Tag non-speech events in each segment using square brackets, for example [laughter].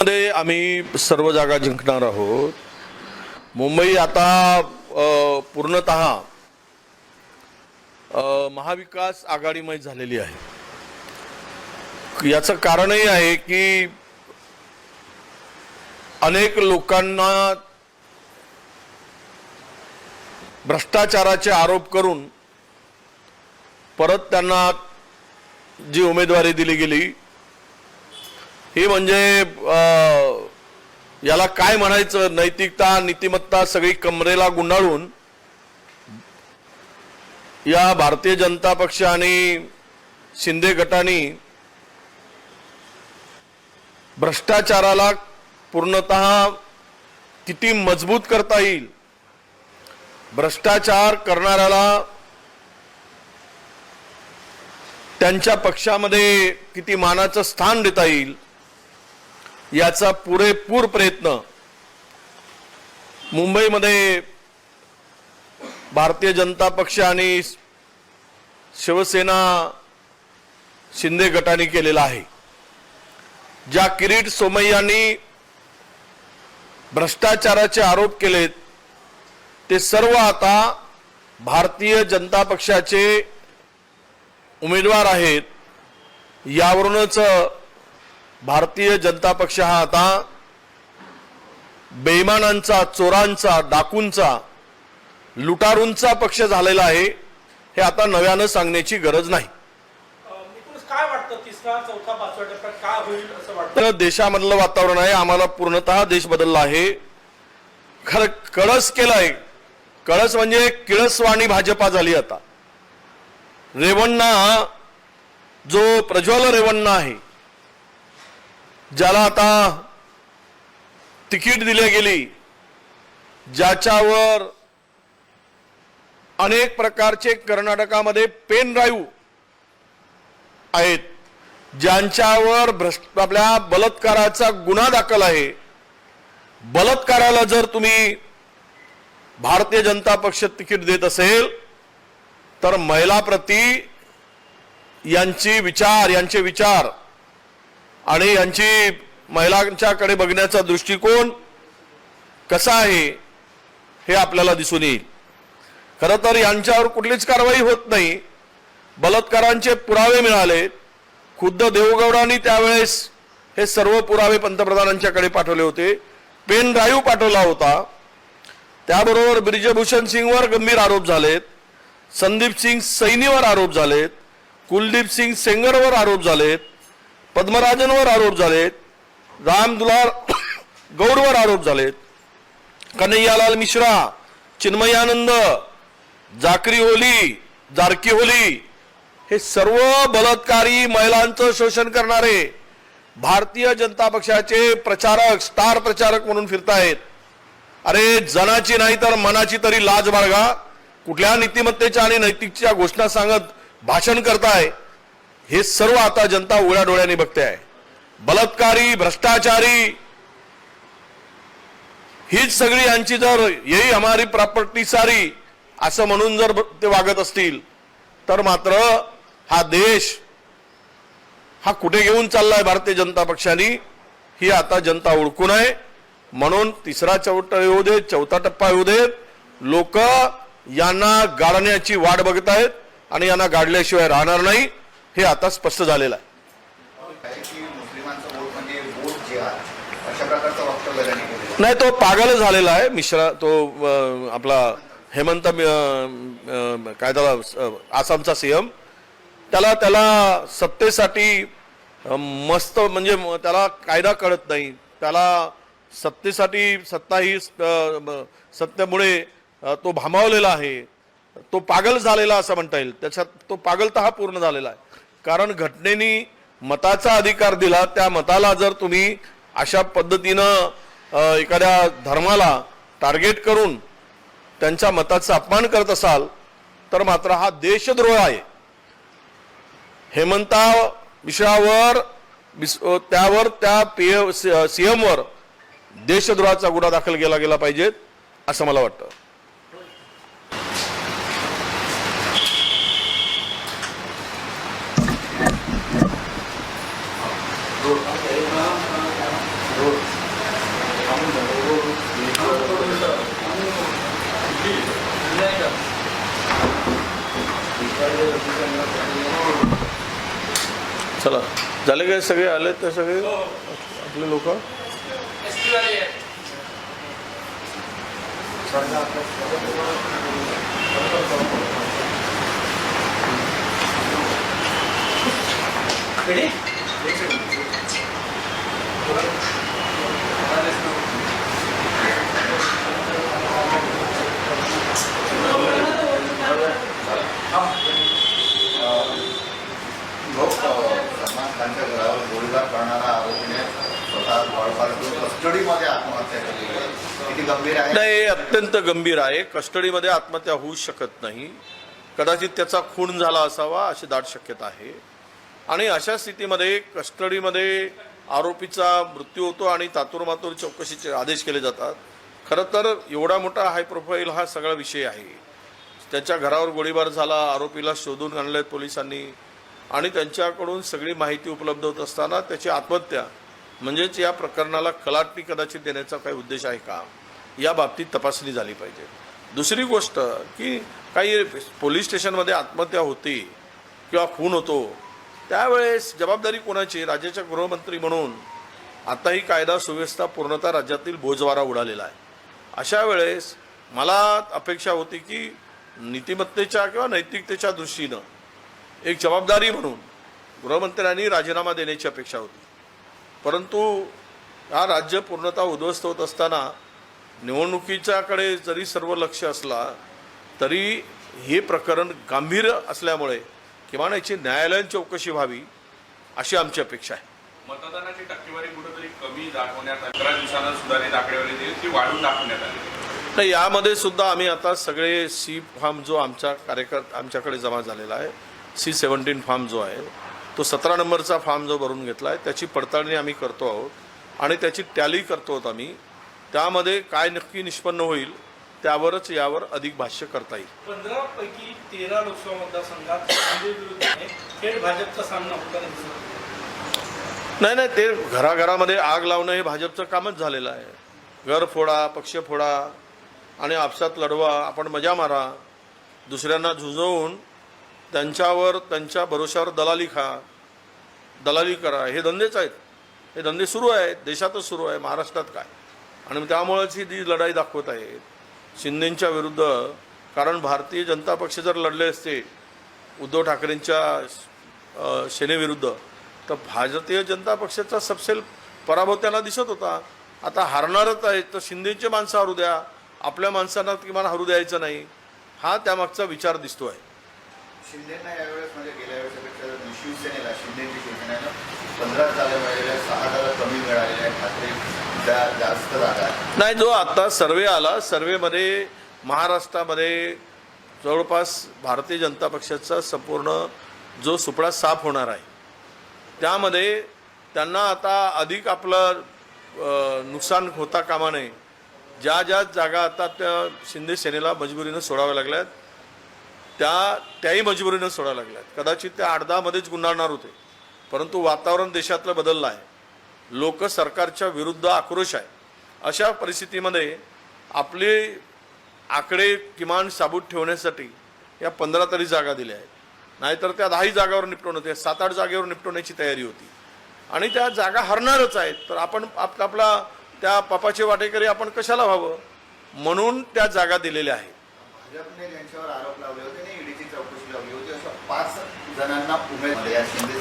मध्ये आम्ही सर्व जागा जिंकणार आहोत. मुंबई आता पूर्णत पूर्णतः महाविकास आघाडीमय झालेली आहे. याचं कारणही आहे की अनेक लोकांना भ्रष्टाचाराचे आरोप करून परत त्यांना जी उमेदवारी दिली गेली ही म्हणजे याला काय म्हणायचं? नैतिकता नीतिमत्ता सगळी कमरेला गुंडाळून या भारतीय जनता पक्ष आणि शिंदे गटाने भ्रष्टाचाराला पूर्णतः किती मजबूत करता येईल? भ्रष्टाचार करणाऱ्याला त्यांच्या पक्षामध्ये किती मानाचं स्थान देता येईल? याचा पुरेपूर प्रयत्न मुंबईमध्ये भारतीय जनता पक्ष आणि शिवसेना शिंदे गटाने केलेला आहे. ज्या किरीट सोमय्यांनी भ्रष्टाचाराचे आरोप केलेत ते सर्व आता भारतीय जनता पक्षाचे उमेदवार आहेत. यावरूनच भारतीय जनता पक्ष हा आता बेईमानांचा चोरांचा डाकूंचा लुटारूंचा पक्ष झालेला आहे हे आता नव्यानं सांगण्याची गरज नाही. देशामधलं वातावरण आहे आम्हाला पूर्णतः देश बदलला आहे. खरं कळस केलाय. कळस म्हणजे किळसवाणी भाजपा झाली आता. रेवण्णा जो प्रज्वल रेवण्णा आहे ज्याला आता तिकीट दिली गेली ज्याच्यावर अनेक प्रकारचे कर्नाटकामध्ये पेन ड्राईव्ह आहेत ज्यांच्यावर भ्रष्ट आपल्या बलात्काराचा गुन्हा दाखल आहे. बलात्काराला जर तुम्ही भारतीय जनता पक्ष तिकीट देत असेल तर महिलाप्रती यांची विचार यांचे विचार आणि यांची महिलांच्याकडे बघण्याचा दृष्टिकोन कसा आहे हे आपल्याला दिसून येईल. खरं तर यांच्यावर कुठलीच कारवाई होत नाही. बलात्कारांचे पुरावे मिळाले. खुद्द देवगौडांनी त्यावेळेस हे सर्व पुरावे पंतप्रधानांच्याकडे पाठवले होते. पेन ड्राईव्ह पाठवला होता. त्याबरोबर ब्रिजभूषण सिंगवर गंभीर आरोप झालेत. संदीप सिंग सैनीवर आरोप झालेत. कुलदीप सिंग सेंगरवर आरोप झालेत. पद्मराजनवर आरोप झालेत. रामदुलार गौडवर [coughs] गौरवर आरोप झालेत. कन्हैयालाल मिश्रा चिन्मयानंद जाकरी होली जारकी होली हे सर्व बलात्कारी महिलांचं शोषण करणारे भारतीय जनता पक्षाचे प्रचारक स्टार प्रचारक म्हणून फिरतायत. अरे जनाची नाही तर मनाची तरी लाज बाळगा. कुठल्या नीतिमत्तेच्या आणि नैतिकच्या घोषणा सांगत भाषण करताय. हे सर्व आता जनता उघड्या डोळ्याने बघते आहे. बलात्कारी भ्रष्टाचारी हीच सगळी यांची जर यही हमारी प्रॉपर्टी सारी असं म्हणून जर ते वागत असतील तर मात्र हा देश हा कुठे घेऊन चाललाय भारतीय जनता पक्षाने ही आता जनता ओळखून आहे म्हणून तिसरा चौथा येऊ दे चौथा टप्पा येऊ दे लोक यांना गाडण्याची वाट बघत आहेत आणि यांना गाडल्याशिवाय राहणार नाही. हे आता स्पष्ट झालेलं आहे. नाही तो पागल झालेला आहे. मिश्रा तो आपला हेमंत काय त्याला आसामचा सीएम त्याला त्याला सत्तेसाठी मस्त म्हणजे त्याला कायदा कळत नाही. त्याला सत्तेसाठी सत्ता ही सत्तेमुळे तो भामावलेला आहे. तो पागल झालेला असं म्हणता येईल. त्याच्यात तो पागलता हा पूर्ण झालेला आहे. कारण घटनेनी मताचा अधिकार दिला. त्या मताला जर तुम्ही अशा पद्धतीनं एखाद्या धर्माला टार्गेट करून त्यांच्या मताचा अपमान करत असाल तर मात्र हा देशद्रोह आहे. हेमंता विषयावर त्यावर त्या पी एम सी एमवर देशद्रोहाचा गुन्हा दाखल केला गेला पाहिजेत असं मला वाटतं. झाले काय सगळे? आले तर सगळे? आपले लोक? पोलिसांच्या घरावर गोळीबार करणारा आरोपीने स्वतः जवळपास करून कस्टडीमध्ये आत्महत्या केली किती गंभीर आहे? नाही हे अत्यंत गंभीर आहे. कस्टडीमध्ये आत्महत्या होऊ शकत नाही. कदाचित त्याचा खून झाला असावा अशी दाट शक्यता आहे. आणि अशा स्थितीमध्ये कस्टडीमध्ये आरोपीचा मृत्यू होतो आणि तातूरमातूर चौकशीचे आदेश केले जातात. खरं तर एवढा मोठा हाय प्रोफाईल हा सगळा विषय आहे. त्याच्या घरावर गोळीबार झाला आरोपीला शोधून आणले पोलिसांनी. आणि त्यांच्याकडून सगळी माहिती उपलब्ध होत असताना त्याची आत्महत्या म्हणजेच या प्रकरणाला कलाटणी कदाचित देण्याचा काही उद्देश आहे का? या बाबतीत तपासणी झाली पाहिजे. दुसरी गोष्ट की काही पोलीस स्टेशनमध्ये आत्महत्या होती किंवा खून होतो त्यावेळेस जबाबदारी कोणाची? राज्याच्या गृहमंत्री म्हणून आताही कायदा सुव्यवस्था पूर्णतः राज्यातील बोजवारा उडालेला आहे. अशा वेळेस मला अपेक्षा होती की नीतिमत्तेच्या किंवा नैतिकतेच्या दृष्टीनं एक जबाबदारी म्हणून गृहमंत्र्यांनी राजीनामा देण्याची अपेक्षा होती. परंतु हा राज्य पूर्णतः उद्ध्वस्त होत असताना निवडणुकीच्याकडे जरी सर्व लक्ष असला तरी हे प्रकरण गांभीर्य असल्यामुळे किमान याची न्यायालयीन चौकशी व्हावी अशी आमची अपेक्षा आहे. मतदानाची टक्केवारी कुठेतरी कमी दाखवण्यात अकरा दिवसांना सुधारित आकडेवारी दिली ती वाढून दाखवण्यात आली? नाही यामध्ये सुद्धा आम्ही आता सगळे सी फार्म जो आमच्या कार्यकर आमच्याकडे जमा झालेला आहे सी सेवन्टीन फार्म जो आहे तो सतरा नंबरचा फार्म जो भरून घेतला आहे त्याची पडताळणी आम्ही करतो आहोत आणि त्याची टॅली करतो आहोत आम्ही. त्यामध्ये काय नक्की निष्पन्न होईल त्यावरच यावर अधिक भाष्य करता येईल. पंधरा पैकी तेरा लोकसभा मतदारसंघात सामना नाही नाही ते घराघरामध्ये आग लावणं हे भाजपचं कामच झालेलं आहे. घर फोडा पक्ष फोडा आणि आपसात लढवा आपण मजा मारा दुसऱ्यांना झुंजवून त्यांच्यावर त्यांच्या भरोश्यावर दलाली खा दलाली करा. हे धंदेच आहेत. हे धंदे सुरू आहेत. देशातच सुरू आहे. महाराष्ट्रात काय? आणि त्यामुळेच ही जी लढाई दाखवत आहेत शिंदेंच्या विरुद्ध कारण भारतीय जनता पक्ष जर लढले असते उद्धव ठाकरेंच्या सेनेविरुद्ध तर भारतीय जनता पक्षाचा सबसेल पराभव त्यांना दिसत होता. आता हारणारच आहेत. तर शिंदेचे माणसं हरू द्या. आपल्या माणसांना किमान हरू द्यायचं नाही. हा त्यामागचा विचार दिसतो आहे शिंदेना यावेळेस म्हणजे गेल्या वेळेसपेक्षा शिवसेनेला शिंदेची शिवसेनेनं पंधरा जागा मिळालेल्या सहा जागा कमी मिळालेल्या आहेत ठाकरे जास्त जागा नाही जो आता सर्वे आला सर्वेमध्ये महाराष्ट्रामध्ये जवळपास भारतीय जनता पक्षाचा संपूर्ण जो सुपडा साफ होणार आहे त्यामध्ये त्यांना आता अधिक आपलं नुकसान होता कामा नये. ज्या ज्या जागा आता त्या शिंदे सेनेला मजबुरीनं सोडाव्या लागल्यात त्या त्याही मजबुरीनं सोडायला लागल्यात. कदाचित त्या आडदामध्येच गुंडाळणार होते. परंतु वातावरण देशातलं बदललं आहे. लोक सरकारच्या विरुद्ध आक्रोश आहे. अशा परिस्थितीमध्ये आपले आकडे किमान साबूत ठेवण्यासाठी या पंधरा तरी जागा दिल्या आहेत. नाहीतर त्या दहाही जागावर निपटवून होते. सात आठ जागेवर निपटवण्याची तयारी होती. आणि त्या जागा हरणारच आहेत. तर आपण आप आपला त्या पापाचे वाटेकरी आपण कशाला व्हावं? म्हणून त्या जागा दिलेल्या आहेत भाजपने ज्यांच्यावर आरोप लावले होते आणि ईडीची चौकशी लावली होती अशा पाच जणांना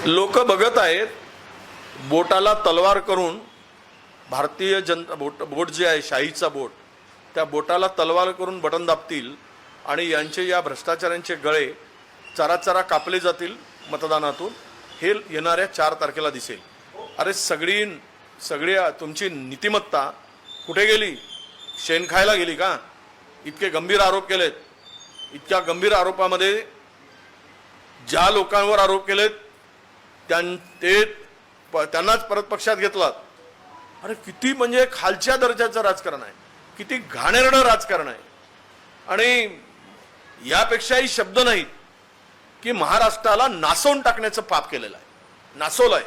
लोक बघत आहेत. बोटाला तलवार करून भारतीय जनता बोट बोट जे आहे शाहीचा बोट त्या बोटाला तलवार करून बटन दाबतील आणि यांचे या भ्रष्टाचारांचे गळे चराचरा कापले जातील मतदानातून. हे येणाऱ्या चार तारखेला दिसेल. अरे सगळी सगळी तुमची नीतिमत्ता कुठे गेली? शेण खायला गेली का? इतके गंभीर आरोप केलेत. इतक्या गंभीर आरोपामध्ये ज्या लोकांवर आरोप केलेत त्यां ते प- त्यांनाच परत पक्षात घेतलात. अरे किती म्हणजे खालच्या दर्जाचं राजकारण आहे. किती घाणेरडं राजकारण आहे. आणि यापेक्षाही शब्द नाहीत की महाराष्ट्राला नासवून टाकण्याचं पाप केलेलं आहे. नासवलं आहे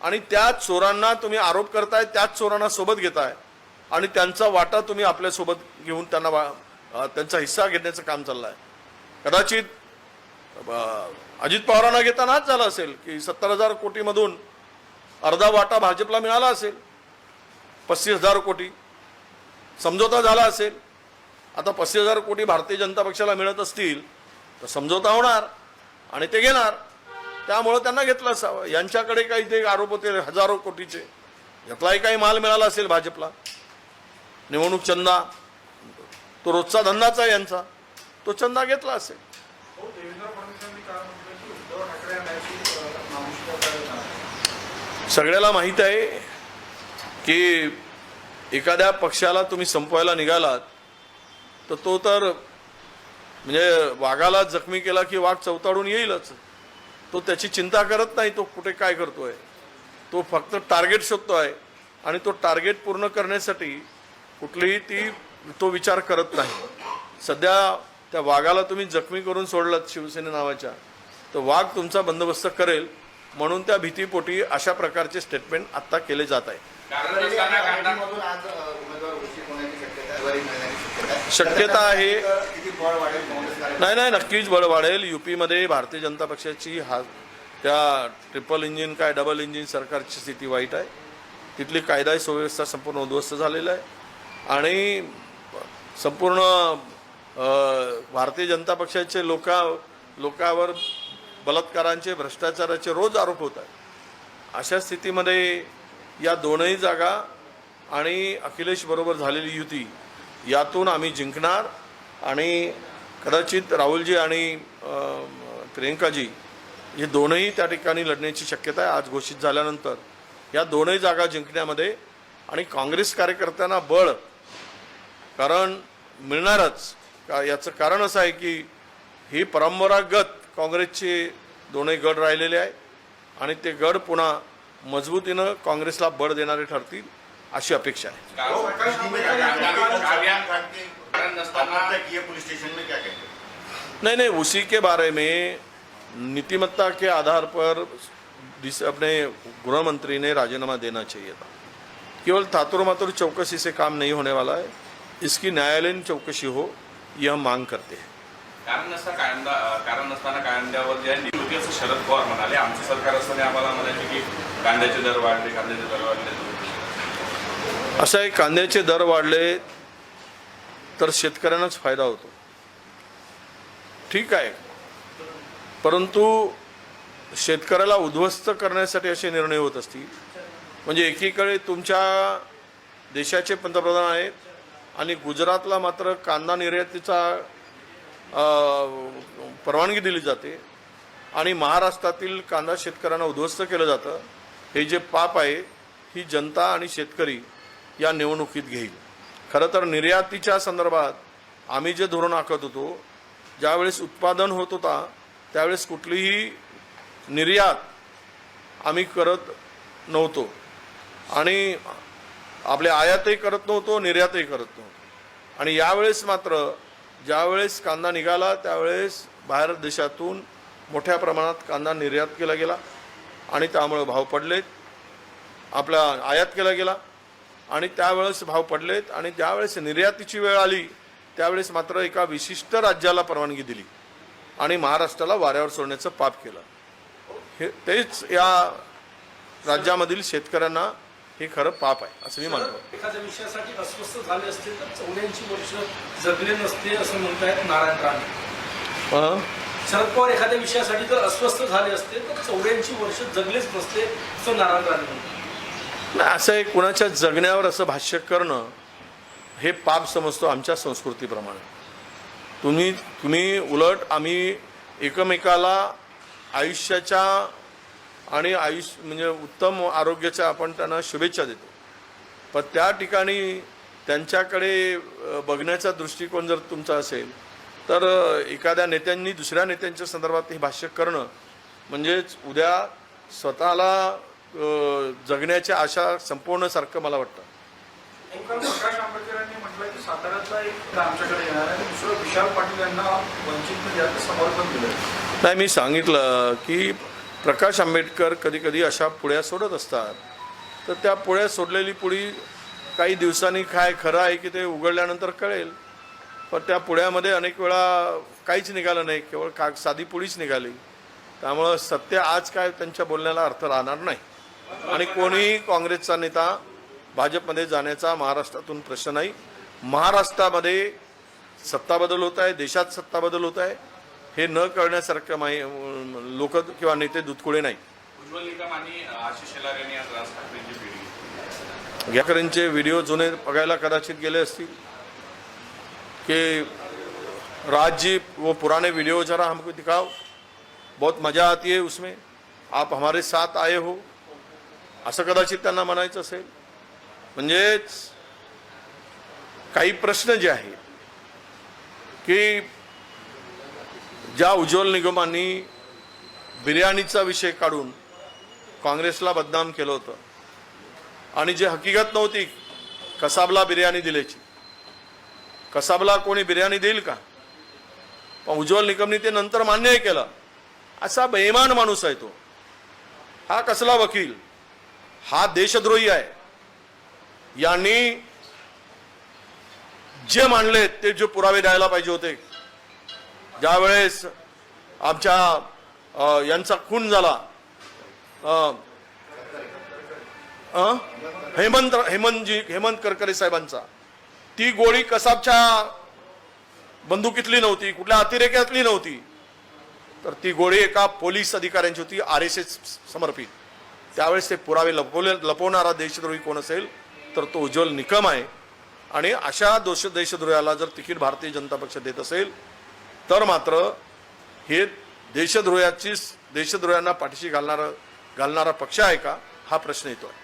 आणि त्या चोरांना तुम्ही आरोप करताय त्याच चोरांना सोबत घेताय. आणि त्यांचा वाटा तुम्ही आपल्यासोबत घेऊन त्यांना वा- त्यांचा हिस्सा घेण्याचं काम चाललं आहे कदाचित अजित पवारांना घेतानाच झालं असेल की सत्तर हजार कोटीमधून अर्धा वाटा भाजपला मिळाला असेल. पस्तीस हजार कोटी समझोता झाला असेल. आता पस्तीस हजार कोटी भारतीय जनता पक्षाला मिळत असतील तर समझोता होणार आणि ते घेणार. त्यामुळं त्यांना घेतलं असावं. यांच्याकडे काही ते आरोप होते हजारो कोटीचे. यातलाही काही माल मिळाला असेल भाजपला. निवडणूक चंदा तो रोजचा धंदाचा आहे यांचा. तो चंदा घेतला असेल. सगळ्याला माहीत आहे की एखाद्या पक्षाला तुम्ही संपवायला निघालात तर तो तर म्हणजे वाघाला जखमी केला की वाघ चवताडून येईलच. तो त्याची चिंता करत नाही तो कुठे काय करतोय. तो फक्त टार्गेट शोधतो आहे आणि तो टार्गेट पूर्ण करण्यासाठी कुठलीही ती तो विचार करत नाही. सध्या त्या वाघाला तुम्ही जखमी करून सोडलात शिवसेने नावाच्या. तर वाघ तुमचा बंदोबस्त करेल म्हणून त्या भीतीपोटी अशा प्रकारचे स्टेटमेंट आता केले जात आहे. शक्यता आहे. नाही नाही नक्कीच बळ वाढेल. युपीमध्ये भारतीय जनता पक्षाची हा त्या ट्रिपल इंजिन काय डबल इंजिन सरकारची स्थिती वाईट आहे. तिथली कायदा सुव्यवस्था संपूर्ण उद्ध्वस्त झालेला आहे. आणि संपूर्ण भारतीय जनता पक्षाचे लोका लोकावर बलात्कारांचे भ्रष्टाचाराचे रोज आरोप होत आहेत. अशा स्थितीमध्ये या दोनही जागा आणि अखिलेश बरोबर झालेली युती यातून आम्ही जिंकणार आणि कदाचित राहुलजी आणि प्रियंकाजी हे दोनही त्या ठिकाणी लढण्याची शक्यता आहे आज घोषित झाल्यानंतर या दोनही जागा जिंकण्यामध्ये आणि काँग्रेस कार्यकर्त्यांना बळ कारण मिळणारच. का याचं कारण असं आहे की ही परंपरागत काँग्रेसचे दोनही गड राहिलेले आहे आणि ते गड पुन्हा मजबूतीनं काँग्रेसला बळ देणारे ठरतील अशी अपेक्षा आहे. हो, हैं नहीं नहीं उसी के बारे में नीतिमत्ता के आधार पर जिस अपने गृह मंत्री ने राजीनामा देना चाहिए था। केवल थातुर मातुर चौकसी से काम नहीं होने वाला है। इसकी न्यायालयीन चौकसी हो ये हम मांग करते हैं। कारण नसता कारण नसताना कांद्यावर जे आहे होती असं शरद पवार म्हणाले. आमचं सरकार असताना आम्हाला म्हणायचे की कांद्याचे दर वाढले कांद्याचे दर वाढले. असं आहे कांद्याचे दर वाढले तर शेतकऱ्यांनाच फायदा होतो. ठीक आहे. परंतु शेतकऱ्याला उद्ध्वस्त करण्यासाठी असे निर्णय होत असतील. म्हणजे एकीकडे तुमच्या देशाचे पंतप्रधान आहेत आणि गुजरातला मात्र कांदा निर्यातीचा परवानगी दिली जाते आणि महाराष्ट्रातील कांदा शेतकऱ्यांना उद्ध्वस्त केलं जातं. हे जे पाप आहे ही जनता आणि शेतकरी या निवडणुकीत घेईल. खरं तर निर्यातीच्या संदर्भात आम्ही जे धोरण आखत होतो ज्यावेळेस उत्पादन होत होता त्यावेळेस कुठलीही निर्यात आम्ही करत नव्हतो. आणि आपले आयातही करत नव्हतो निर्यातही करत नव्हतो. आणि यावेळेस मात्र ज्यावेळेस कांदा निघाला त्यावेळेस बाहेर देशातून मोठ्या प्रमाणात कांदा निर्यात केला गेला आणि त्यामुळे भाव पडलेत. आपला आयात केला गेला आणि त्यावेळेस भाव पडलेत आणि ज्यावेळेस निर्यातीची वेळ आली त्यावेळेस मात्र एका विशिष्ट राज्याला परवानगी दिली आणि महाराष्ट्राला वाऱ्यावर सोडण्याचं पाप केलं. हे तेच या राज्यामधील शेतकऱ्यांना हे खरं पाप आहे असं मी मानतो एखाद्या विषयासाठी अस्वस्थ झाले असते तर चौऱ्याऐंशी वर्ष जगले नसते असं म्हणतायत नारायण राणे. अं? शरद पवार एखाद्या विषयासाठी जर अस्वस्थ झाले असते तर चौऱ्याऐंशी वर्ष जगलेच नसते असं नारायण राणे म्हणतात. नाही असं आहे कुणाच्या जगण्यावर असं भाष्य करणं हे पाप समजतो आमच्या संस्कृतीप्रमाणे. तुम्ही तुम्ही उलट आम्ही एकमेकाला आयुष्याच्या आणि आयुष्य म्हणजे उत्तम आरोग्याच्या आपण त्यांना शुभेच्छा देतो. पण त्या ठिकाणी त्यांच्याकडे बघण्याचा दृष्टिकोन जर तुमचा असेल तर एखाद्या नेत्यांनी दुसऱ्या नेत्यांच्या संदर्भात हे भाष्य करणं म्हणजेच उद्या स्वतःला जगण्याच्या आशा संपवण्यासारखं मला वाटतं. काल प्रकाश आंबेडकर यांनी म्हटलं की साताऱ्यातला एक आमच्याकडे येणार आहे. दुसरं विशाल पाटील यांना वंचित समर्थन दिलं नाही मी सांगितलं की प्रकाश आंबेडकर कधीकधी अशा पुळ्या सोडत असतात. तर त्या पुळ्या सोडलेली पुळी काही दिवसांनी काय खरं आहे की ते उघडल्यानंतर कळेल. पण त्या पुळ्यामध्ये अनेक वेळा काहीच निघालं नाही केवळ का साधी पुळीच निघाली. त्यामुळं सत्य आज काय त्यांच्या बोलण्याला अर्थ राहणार नाही. आणि कोणीही काँग्रेसचा नेता भाजपमध्ये जाण्याचा महाराष्ट्रातून प्रश्न नाही. महाराष्ट्रामध्ये सत्ता बदल होत आहे देशात सत्ता बदल होत आहे. हे न कळण्यासारखं माही लोक किंवा नेते दुधकुळे नाही. ठाकरेंची व्हिडिओ जुने बघायला कदाचित गेले असतील. कि राज जी वो पुराने वीडियो जरा हमको दिखाओ. बहुत मजा आती है उसमें. आप हमारे साथ आए हो. असं कदाचित त्यांना म्हणायचं असेल. म्हणजेच काही प्रश्न जे आहेत की ज्या उज्ज्वल निगमांनी बिर्याणीचा विषय काढून काँग्रेसला बदनाम केलं होतं आणि जे हकीकत नव्हती कसाबला बिर्याणी दिल्याची. कसाबला कोणी बिर्याणी देईल का? पण उज्ज्वल निकमनी ते नंतर मान्यही केलं. असा बेमान माणूस आहे तो. हा कसला वकील? हा देशद्रोही आहे. यांनी जे मांडले ते जे पुरावे द्यायला पाहिजे होते ज्यावेळेस आमच्या यांचा खून झाला हेमंत हेमंतजी हेमंत करकरे साहेबांचा ती गोळी कसाबच्या बंदुकीतली नव्हती कुठल्या अतिरेक्यातली नव्हती तर ती गोळी एका पोलीस अधिकाऱ्यांची होती आर एस एस समर्पित. त्यावेळेस ते पुरावे लपवले लपवणारा देशद्रोही कोण असेल तर तो उज्ज्वल निकम आहे. आणि अशा दोष देशद्रोहाला जर तिकीट भारतीय जनता पक्ष देत असेल तर मात्र हे देशद्रोहाची देशद्रोह्यांना पाठीशी घालणारं घालणारा पक्ष आहे का? हा प्रश्न येतो आहे